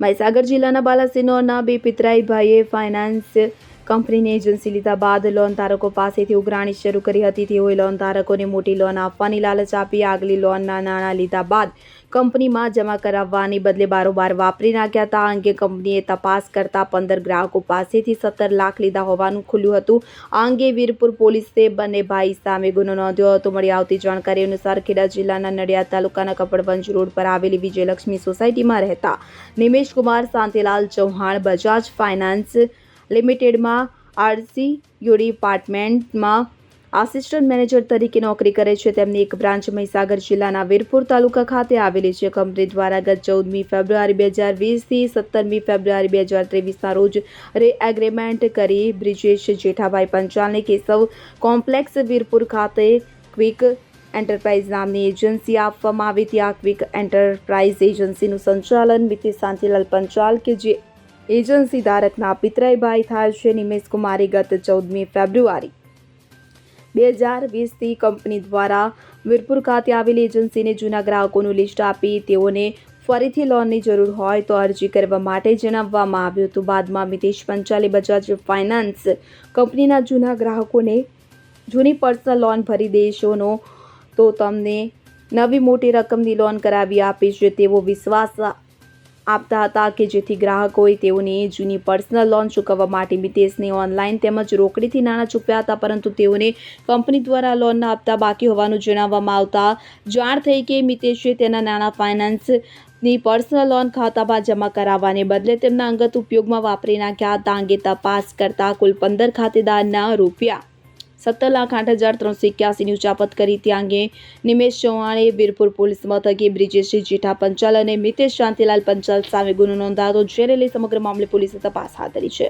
મહીસાગર જિલ્લાના બાલાસિનોરના બે પિતરાઈ ભાઈએ ફાઇનાન્સ કંપનીની એજન્સી લીધા બાદ લોન ધારકો પાસેથી ઉઘરાણી શરૂ કરી હતી. તેઓએ લોન ધારકોને મોટી લોન આપવાની લાલચ આપી, આગલી લોનના નાણાં લીધા બાદ કંપનીમાં જમા કરાવવાની બદલે બારોબાર વાપરી નાખ્યા હતા. આ અંગે કંપનીએ તપાસ કરતા પંદર ગ્રાહકો પાસેથી સત્તર લાખ લીધા હોવાનું ખુલ્યું હતું. આ અંગે વીરપુર પોલીસે બંને ભાઈ સામે ગુનો નોંધ્યો હતો. મળી આવતી જાણકારી અનુસાર ખેડા જિલ્લાના નડિયાદ તાલુકાના કપડવંજ રોડ પર આવેલી વિજયલક્ષ્મી સોસાયટીમાં રહેતા નિમેશ કુમાર શાંતિલાલ ચૌહાણ બજાજ ફાઇનાન્સ લિમિટેડમાં આરસી યુડી ડિપાર્ટમેન્ટમાં આસિસ્ટન્ટ મેનેજર તરીકે નોકરી કરે છે. તેમની એક બ્રાન્ચ મહીસાગર જિલ્લાના વીરપુર તાલુકા ખાતે આવેલી છે. કંપની દ્વારા ગત ચૌદમી ફેબ્રુઆરી બે હજાર વીસથી સત્તરમી ફેબ્રુઆરી બે હજાર ત્રેવીસના રોજ રે એગ્રીમેન્ટ કરી બ્રિજેશ જેઠાભાઈ પંચાલને કેશવ કોમ્પ્લેક્સ વીરપુર ખાતે ક્વિક એન્ટરપ્રાઇઝ નામની એજન્સી આપવામાં આવી. હતી આ ક્વિક એન્ટરપ્રાઇઝ એજન્સીનું સંચાલન મિતિ શાંતિલાલ પંચાલ કે જે એજન્સી ધારકના પિતરાઈભાઈ છે નિમેશ કુમારે ગત ચૌદમી ફેબ્રુઆરી. બે હજાર વીસથી કંપની દ્વારા વીરપુર ખાતે આવેલી એજન્સીને જૂના ગ્રાહકોનું લિસ્ટ આપી તેઓને ફરીથી લોનની જરૂર હોય તો અરજી કરવા માટે જણાવવામાં આવ્યું હતું. બાદમાં મિતેશ પંચાલે બજાજ ફાઇનાન્સ કંપનીના જૂના ગ્રાહકોને જૂની પર્સનલ લોન ભરી દેશોનો તો તમને નવી મોટી રકમની લોન કરાવી આપીશ તેવો વિશ્વાસ આપતા હતા કે જેથી ગ્રાહકોએ તેઓને જૂની પર્સનલ લોન ચૂકવવા માટે મિતેશને ઓનલાઈન તેમજ રોકડીથી નાણાં ચૂકવ્યા હતા, પરંતુ તેઓને કંપની દ્વારા લોન ન આપતા બાકી હોવાનું જણાવવામાં આવતા જાણ થઈ કે મિતેશે તેના નાણાં ફાઇનાન્સની પર્સનલ લોન ખાતામાં જમા કરાવવાને બદલે તેમના અંગત ઉપયોગમાં વાપરી નાખ્યા હતા. અંગે તપાસ કરતા કુલ પંદર ખાતેદારના રૂપિયા સત્તર લાખ આઠ હજાર ત્રણસો એક્યાસીની ઉચાપત કરી. ત્યાં અંગે નિમેશ ચૌહાણે વીરપુર પોલીસ મથકે બ્રિજેશ જેઠા પંચાલ અને મિતેશ શાંતિલાલ પંચાલ સામે ગુનો નોંધાયો જેને લઈ સમગ્ર મામલે પોલીસે તપાસ હાથ ધરી છે.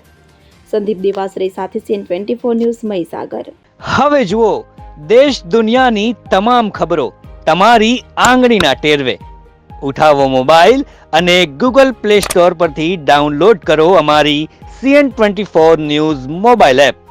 સંદીપ દેવાસરે સાથે CN twenty four news Mahisagar. હવે જુઓ, દેશ દુનિયાની તમામ ખબરો તમારી આંગળીના ટેરવે. ઉઠાવો મોબાઈલ અને ગૂગલ પ્લે સ્ટોર પરથી ડાઉનલોડ કરો અમારી CN twenty four news mobile app.